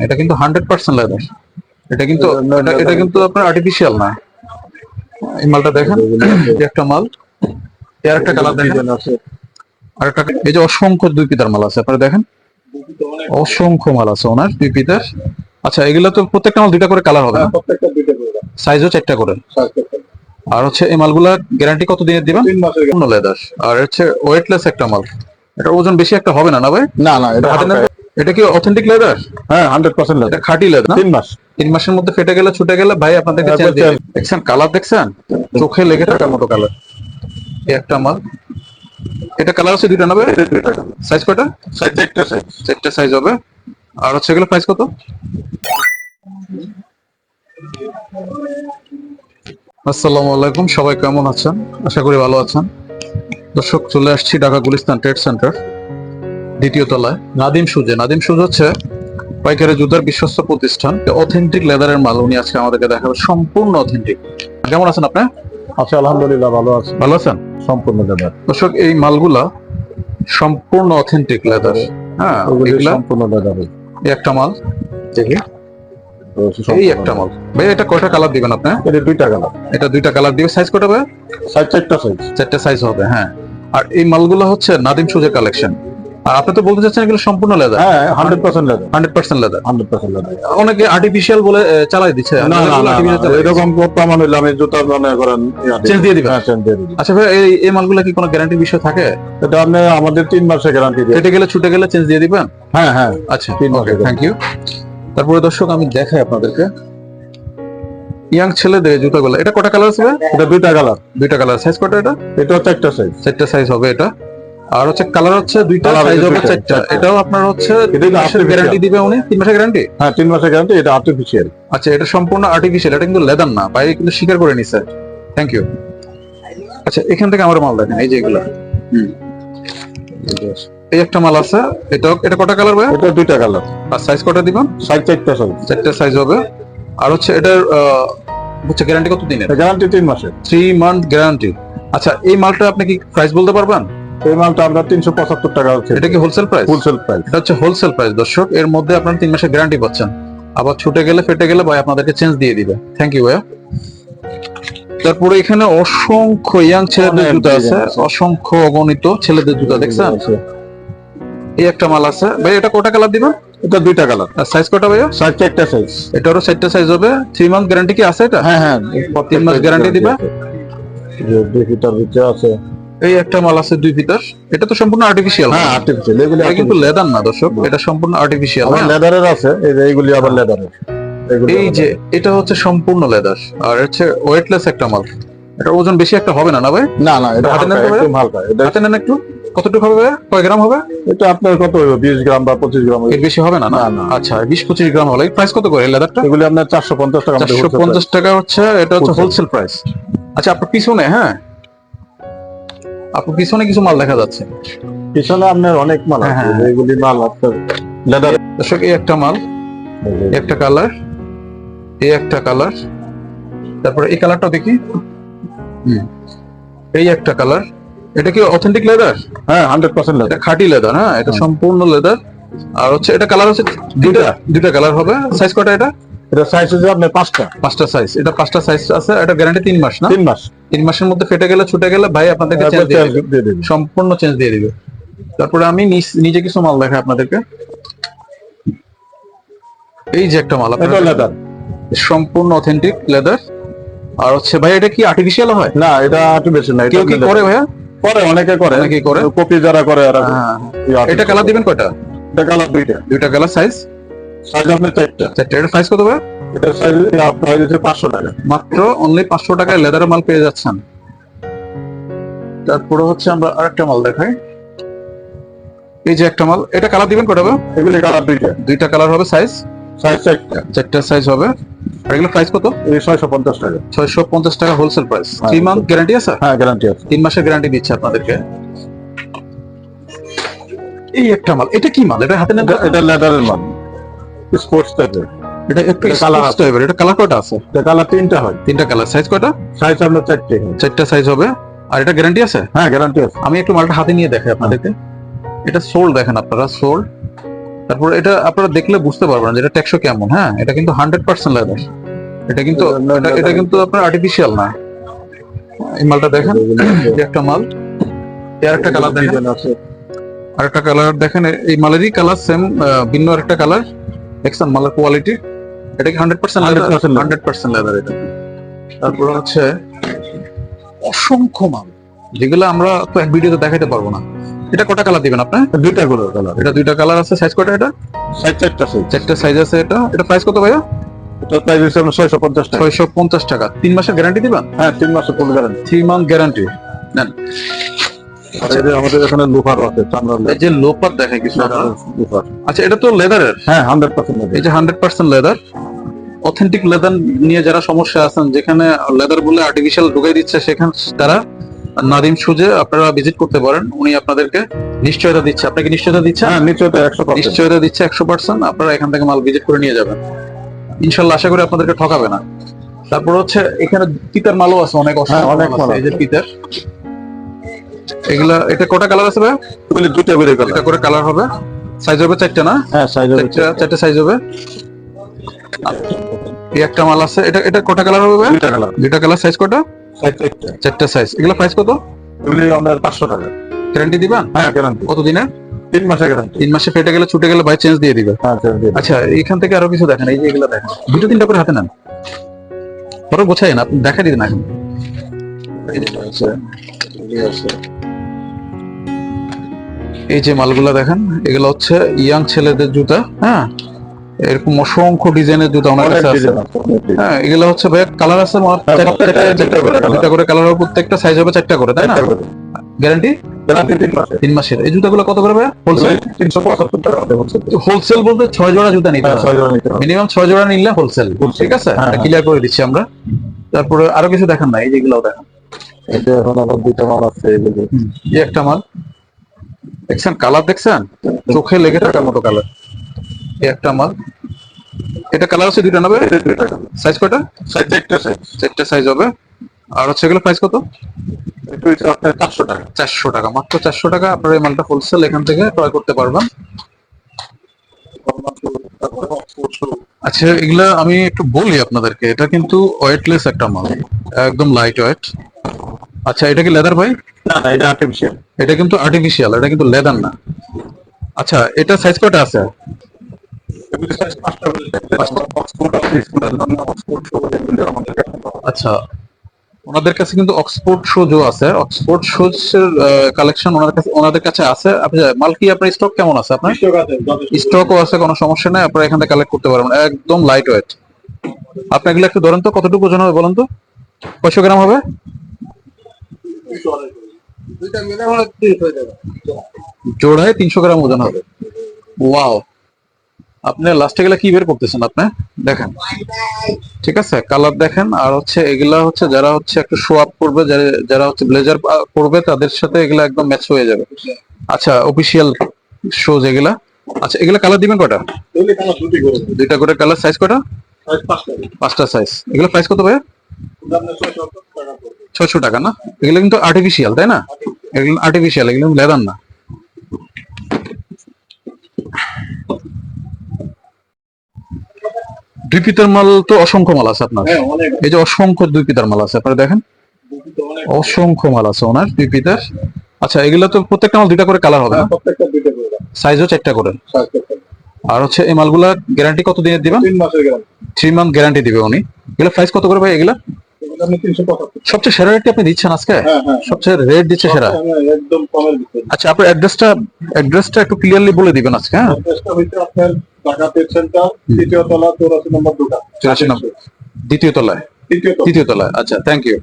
এটা কিন্তু hundred percent leather এটা কিন্তু এটা- কিন্তু আপনার আর্টিফিশিয়াল না। এই মালটা দেখেন একটা মাল। এর একটা কালার দেখেন। আর একটা এই যে অসংখ্য দুই পিতার মাল আছে আপনারা দেখেন। অসংখ্য মাল আছে ওনার দুই পিতার। আচ্ছা এগুলো তো প্রত্যেকটা মাল দুইটা করে কালার হবে না। সাইজও চারটা করে। আর হচ্ছে এই মালগুলা গ্যারান্টি কত দিনের দিবেন লেদার আর হচ্ছে ওয়েটলেস একটা মাল। এটা ওজন বেশি একটা হবে না না ভাই? না না এটা হাতে নেবে? এটা কি অথেন্টিক লেদার হ্যাঁ হান্ড্রেড পার্সেন্ট এটা খাঁটি লেদার তিন মাস। তিন মাসের মধ্যে ফেটে গেলে ছুটে গেলে ভাই change। দেবে। দেখছেন কালার দেখছেন? চোখে লেগে থাকার মতো কালার একটা মাল। এটা কালার আছে দুইটা নেবে সাইজ কয়টা? সাইজ একটা সাইজ চারটা সাইজ হবে। আর হচ্ছে এগুলো প্রাইস কত? আসসালামু আলাইকুম সবাই কেমন আছেন? আশা করি ভালো আছেন। দর্শক চলে আসছি ঢাকা গুলিস্তান ট্রেড সেন্টার দ্বিতীয় তলায় নাদিম সুজে নাদিম সুজ হচ্ছে পাইকারি জুতার বিশ্বস্ত প্রতিষ্ঠান। অথেন্টিক লেদারের মাল উনি আজকে আমাদেরকে দেখাবে সম্পূর্ণ অথেন্টিক কেমন আছেন আপনি? আচ্ছা আলহামদুলিল্লাহ ভালো আছে। ভালো আছেন? সম্পূর্ণ লেদার দর্শক এই মালগুলা সম্পূর্ণ অথেন্টিক লেদার হ্যাঁ এগুলা সম্পূর্ণ লেদার একটা মাল। দেখি। এই একটা মাল। ভাই এটা কয়টা কালার দিবেন আপনি? এটা দুইটা কালার এটা দুইটা কালার দিবে সাইজ কটা হবে? সাইজ চারটা সাইজ চারটা সাইজ হবে হ্যাঁ। আর এই মালগুলো হচ্ছে নাদিম সুজের কালেকশন আর আপনি তো বলতে চাচ্ছেন এগুলো সম্পূর্ণ লেদার হ্যাঁ hundred percent leather hundred percent leather hundred percent leather অনেকে আর্টিফিশিয়াল বলে চালাই দিচ্ছে। না না এরকম আমি জুতা মনে করেন Change দিয়ে দিবেন? হ্যাঁ চেঞ্জ দিয়ে দিবেন। আচ্ছা ভাই এই এই মালগুলো কি কোনো গ্যারান্টির বিষয় থাকে? এটা আপনি আমাদের মাসের গ্যারান্টি কেটে গেলে ছুটে গেলে চেঞ্জ দিয়ে দিবেন? হ্যাঁ হ্যাঁ। আচ্ছা তিন ওকে থ্যাংক ইউ তারপরে দর্শক আমি দেখাই আপনাদেরকে। ইয়াং ছেলে ছেলেদের জুতাগুলো এটা কটা কালার আছে এটা দুইটা কালার দুইটা কালার সাইজ কটা এটা? এটা হচ্ছে একটা সাইজ চারটা সাইজ হবে এটা। আর হচ্ছে কালার হচ্ছে দুইটা সাইজ হবে চারটা। এটাও আপনার হচ্ছে গ্যারান্টি দিবে উনি? তিন মাসের গ্যারান্টি হ্যাঁ তিন মাসের গ্যারান্টি এটা আর্টিফিশিয়াল আচ্ছা এটা সম্পূর্ণ আর্টিফিশিয়াল এটা কিন্তু লেদার না। বাইরে কিন্তু স্বীকার করে নিছে। থ্যাংক ইউ আচ্ছা এখান থেকে আমার মাল দেখেন এই যে এগুলা। হুম। এই একটা মাল আছে এটা এটা কটা কালার ভাই? এটা দুইটা কালার আর সাইজ কটা দিবেন? সাইজ চারটা সাইজ চারটা সাইজ হবে। আর হচ্ছে এটার হচ্ছে গ্যারান্টি কত দিনের? গ্যারান্টি তিন মাসের। থ্রি মান্থ গ্যারান্টি আচ্ছা এই মালটা আপনি কি প্রাইস বলতে পারবেন? এই মালটা আমরা তিনশো পঁচাত্তর টাকা হচ্ছে। এটা কি হোলসেল প্রাইস ফুলসেল প্রাইস এটা হচ্ছে হোলসেল প্রাইস দর্শক। এর মধ্যে আপনারা তিন মাসের গ্যারান্টি পাচ্ছেন। আবার ছুটে গেলে ফেটে গেলে ভাই আপনাদেরকে চেঞ্জ দিয়ে দিবে। থ্যাংক ইউ ভাইয়া। তারপরে এখানে অসংখ্য ইয়াং ছেলেদের জুতা আছে। অসংখ্য অগণিত ছেলেদের জুতা দেখছেন? এই একটা মাল আছে। ভাই এটা কটা কালার দিবেন? এটা দুইটা কালার আর সাইজ কটা ভাইয়া? সাইজ চারটা সাইজ এটারও চারটা সাইজ হবে। থ্রি মান্থ গ্যারান্টি কি আছে এটা? হ্যাঁ হ্যাঁ। তিন মাস guarantee দিবা? ভিতরে আছে। এই একটা মাল আছে দুই ফিটার এটা তো সম্পূর্ণ আর্টিফিশিয়াল হ্যাঁ আর্টিফিশিয়াল এগুলি কিন্তু লেদার না দর্শক এটা সম্পূর্ণ আর্টিফিশিয়াল আবার লেদারের আছে এই যে এইগুলি আবার লেদারের এই যে এটা হচ্ছে সম্পূর্ণ লেদার আর হচ্ছে ওয়েটলেস একটা মাল। এটা ওজন বেশি একটা হবে না না ভাই? না না এটা হাতে নেন? একদম হালকা। এটা হাতে নেন একটু। কতটুকু হবে? কয় গ্রাম হবে? এটা আপনার কত হইব? বিশ গ্রাম বা পঁচিশ গ্রাম এর বেশি হবে না না। আচ্ছা বিশ পঁচিশ গ্রাম হলে। প্রাইস কত করে লেদারটা এগুলি আপনার চারশো পঞ্চাশ টাকা চারশো পঞ্চাশ টাকা হচ্ছে এটা হচ্ছে হোলসেল প্রাইস আচ্ছা আপনার পিছনে হ্যাঁ? আপনার পিছনে কিছু মাল দেখা যাচ্ছে। পিছনে আপনার অনেক মাল আছে হ্যাঁ, এইগুলি মাল আপনার লেদার দর্শক এই একটা মাল একটা কালার এই একটা কালার তারপরে এই কালারটা দেখি। হুম। এই একটা কালার এটা কি অথেন্টিক লেদার হ্যাঁ হান্ড্রেড পার্সেন্ট এটা খাঁটি লেদার হ্যাঁ এটা সম্পূর্ণ লেদার আর হচ্ছে এটা কালার হচ্ছে দুইটা। দুইটা কালার হবে। সাইজ কটা এটা? এটা সাইজ হচ্ছে আপনার পাঁচটা। পাঁচটা সাইজ এটা পাঁচটা সাইজ আছে এটা গ্যারান্টি তিন মাস না? তিন মাস। তিন মাসের মধ্যে ফেটে গেলে ছুটে গেলে ভাই আপনাদেরকে চেঞ্জ দিয়ে change দিবে। সম্পূর্ণ চেঞ্জ দিয়ে দিবে। তারপরে আমি নিজে কিছু মাল দেখাই আপনাদেরকে। এই যে একটা মাল এটা লেদার সম্পূর্ণ অথেন্টিক লেদার আর হচ্ছে ভাই এটা কি আর্টিফিশিয়াল হয়? না এটা আর্টিফিশিয়াল না কেউ কি করে ভাইয়া? করে অনেকে করে। অনেকেই করে। কপি যারা করে এরা হ্যাঁ। এটা কালার দিবেন কয়টা? এটা কালার দুইটা। দুইটা কালার সাইজ সাইজ আপনার চারটা চারটা এটা প্রাইস কত ভাই? এটা সাইজ আপনার পাঁচশো টাকা। মাত্র অনলি পাঁচশো টাকায় লেদারের মাল পেয়ে যাচ্ছেন। তারপরে হচ্ছে আমরা আরেকটা মাল দেখাই। এই যে একটা মাল এটা কালার দিবেন কয়টা ভাই? এগুলি কালার দুইটা। দুইটা কালার হবে সাইজ সাইজ চারটা চারটা সাইজ হবে। আর এগুলো প্রাইস কত? ছয়শো পঞ্চাশ টাকা। ছয়শো পঞ্চাশ টাকা wholesale price three month guarantee আছে? হ্যাঁ গ্যারান্টি আছে। তিন মাসের গ্যারান্টি দিচ্ছে আপনাদেরকে। এই একটা মাল এটা কি মাল? এটা হাতে? এটা- এটা লেদারের মাল। স্পোর্টস টাইপের এটা একটু এটা কালার কয়টা আছে। এটা কালার তিনটা হয়। তিনটা কালার সাইজ কয়টা সাইজ আপনার চারটে চারটা সাইজ হবে। আর এটা গ্যারান্টি আছে? হ্যাঁ গ্যারান্টি আছে। আমি একটু মালটা হাতে নিয়ে দেখাই আপনাদেরকে। এটা সোল দেখেন আপনারা সোল তারপর এটা আপনারা দেখলে বুঝতে পারবেন যে এটা টেকসো কেমন হ্যাঁ? এটা কিন্তু হান্ড্রেড পার্সেন্ট লেদার এটা কিন্তু এটা- কিন্তু আপনার আর্টিফিশিয়াল না। এই মালটা দেখেন একটা মাল। এর একটা কালার দেখেন। আর একটা কালার দেখেন এই মালেরই কালার সেম ভিন্ন আরেকটা কালার দেখছেন মালের কোয়ালিটি এটা কি hundred percent hundred percent leather এটা। তারপর হচ্ছে অসংখ্য মাল। যেগুলো আমরা তো এক ভিডিওতে দেখাতে পারব না। এটা কটা কালার দিবেন আপনি? দুইটা করে কালার এটা দুইটা কালার আছে। সাইজ কটা এটা? সাইজ চারটা সাইজ চারটা সাইজ আছে এটা। এটা প্রাইস কত ভাইয়া? এটা প্রাইস হচ্ছে আপনার ছয়শো পঞ্চাশ টাকা। ছয়শো পঞ্চাশ টাকা। তিন মাসের গ্যারান্টি দিবেন? হ্যাঁ তিন মাসের full guarantee three month guarantee আর এই যে আমাদের এখানে লোহার আছে চামড়ার এই যে লোপার দেখে কিছু লোহার। আচ্ছা এটা তো লেদারের? হ্যাঁ হান্ড্রেড পার্সেন্ট এই যে hundred percent leather. Authentic leather নিয়ে যারা সমস্যা আছেন যেখানে লেদার বলে আর্টিফিশিয়াল ঢুকাই দিচ্ছে সেখানে তারা নাদিম সুজে আপনারা ভিজিট করতে পারেন। উনি আপনাদেরকে নিশ্চয়তা দিচ্ছে। আপনাকে নিশ্চয়তা দিচ্ছে? হ্যাঁ নিশ্চয়ই একশো নিশ্চয়তা দিচ্ছে একশো পার্সেন্ট আপনারা এখান থেকে মাল ভিজিট করে নিয়ে যাবেন। ইনশাল্লাহ আশা করি আপনাদেরকে ঠকাবে না। তারপর হচ্ছে এখানে পিতার মালও আছে অনেক হ্যাঁ, অনেক। এই যে আছে। এগুলা এটা কটা কালার আছে ভাই? এগুলি দুইটা করে কালার এটা করে কালার হবে। সাইজ হবে চারটা না? হ্যাঁ সাইজ চারটা চারটা। সাইজ হবে। এই একটা মাল আছে। এটা এটা কটা কালার হবে ভাই? দুইটা কালার দুইটা কালার সাইজ কটা? চারটা। সাইজ এগুলা প্রাইস কত? এগুলি আমাদের পাঁচশো টাকা। গ্যারান্টি দিবেন হ্যাঁ গ্যারান্টি কত দিনের তিন মাসের গ্যারান্টি তিন মাসে ফেটে গেলে ছুটে গেলে বাই চেঞ্জ দিয়ে দিবে। হ্যাঁ। আচ্ছা এখান থেকে আরও কিছু দেখেন। এই যে এগুলো দেখেন। দুটো তিনটা করে হাতে নেন। ধরো গোছাই না আপনি দেখা দিন এখন। আছে, এগুলি আছে। এই যে মালগুলা দেখেন এগুলো হচ্ছে ইয়াং ছেলেদের জুতা হ্যাঁ? এরকম অসংখ্য ডিজাইনের জুতা আমার কাছে আছে। হ্যাঁ এগুলো হচ্ছে ভাই কালার আছে আমার হ্যাঁ, করে দুটা করে কালার হবে প্রত্যেকটা সাইজ হবে চারটা করে তাই না? গ্যারান্টি তিন মাসের। এই জুতাগুলো কত করে হোলসেল। হোলসেল বলতে ছয় জোড়া জুতা নিতে হ্যাঁ, হবে। ছয় জোড়া মিনিমাম ছয় জোড়া নিলে হোলসেল ঠিক আছে? হ্যাঁ, হ্যাঁ। ক্লিয়ার করে দিচ্ছি আমরা। তারপরে আরও কিছু দেখান না এই যেগুলো দেখেন। এই যে এখন আবার দুইটা মাল আছে। এই একটা মাল। দেখছেন কালার দেখছেন? চোখে লেগে থাকার মতো কালার এই একটা মাল এটা কালার আছে দুইটা নেবে। সাইজ কয়টা? চারটা size। চারটা সাইজ হবে। আর হচ্ছে এগুলো প্রাইস কত? একটু আপনার চারশো টাকা। চারশো টাকা। মাত্র চারশো টাকা আপনারা এই মালটা হোলসেল এখান থেকে ক্রয় করতে পারবেন। আচ্ছা এগুলা আমি একটু বলি আপনাদেরকে। এটা কিন্তু ওয়েটলেস একটা মাল। একদম লাইট ওয়েট আচ্ছা এটা কি লেদার ভাই? না না এটা আর্টিফিশিয়াল এটা কিন্তু আর্টিফিশিয়াল এটা কিন্তু লেদার না। আচ্ছা এটা সাইজ কয়টা আছে। আচ্ছা ওনাদের কাছে কিন্তু অক্সফোর্ড শোজও আছে। অক্সফোর্ড শোজ কালেকশন ওনাদের কাছে ওনাদের কাছে আছে। আপনি মাল কি আপনার স্টক কেমন আছে আপনার? স্টকও আছে কোনো সমস্যা নাই। আপনারা এখান থেকে কালেক্ট করতে পারবেন। একদম লাইট ওয়েট আপনি এগুলো একটু ধরেন তো কতটুকু ওজন হবে বলেন তো? কয়শো গ্রাম হবে? জোড়ায় তিনশো গ্রাম ওজন হবে। ওয়াও। আপনি লাস্টে গেলে কি বের করতেছেন আপনি? দেখেন। ঠিক আছে কালার দেখেন। আর হচ্ছে এগুলা হচ্ছে যারা হচ্ছে একটু শো আপ করবে যারা- হচ্ছে ব্লেজার পরবে তাদের সাথে এগুলা একদম ম্যাচ হয়ে যাবে। আচ্ছা অফিসিয়াল শো যেগুলা আচ্ছা এগুলা কালার দিবেন কটা দুইটা করে কালার সাইজ কটা পাঁচটা সাইজ এগুলো প্রাইস কত ভাই ছয়শো টাকা না? এগুলো কিন্তু আর্টিফিশিয়াল তাই না? এগুলো আর্টিফিশিয়াল এগুলো লেদার না। দুই পিতার মাল তো অসংখ্য মাল আছে আপনার। এই যে অসংখ্য দুই পিতার মাল আছে আপনারা দেখেন। অসংখ্য মাল আছে ওনার দুই পিতার আচ্ছা এগুলো তো প্রত্যেকটা মাল দুইটা করে কালার হবে না। সাইজও চারটা করে। আর হচ্ছে এই মালগুলা গ্যারান্টি কত দিনের দিবেন? তিন মাসের গ্যারান্টি থ্রি মান্থ গ্যারান্টি দিবে উনি। এগুলো প্রাইস কত করে ভাই এগুলা? সবচেয়ে সেরা রেটটি আপনি দিচ্ছেন আজকে? হ্যাঁ হ্যাঁ সবচেয়ে রেট দিচ্ছে সেরা? একদম কমের ভিতরে। আচ্ছা আপনার অ্যাড্রেসটা অ্যাড্রেসটা একটু ক্লিয়ারলি বলে দিবেন আজকে হ্যাঁ? অ্যাড্রেসটা হচ্ছে আপনার ঢাকা পেট সেন্টার তৃতীয় তলা চৌরাশি নম্বর দোকান চৌরাশি নম্বর। দ্বিতীয় তলায়? দ্বিতীয় তৃতীয় তলায়। আচ্ছা থ্যাংক ইউ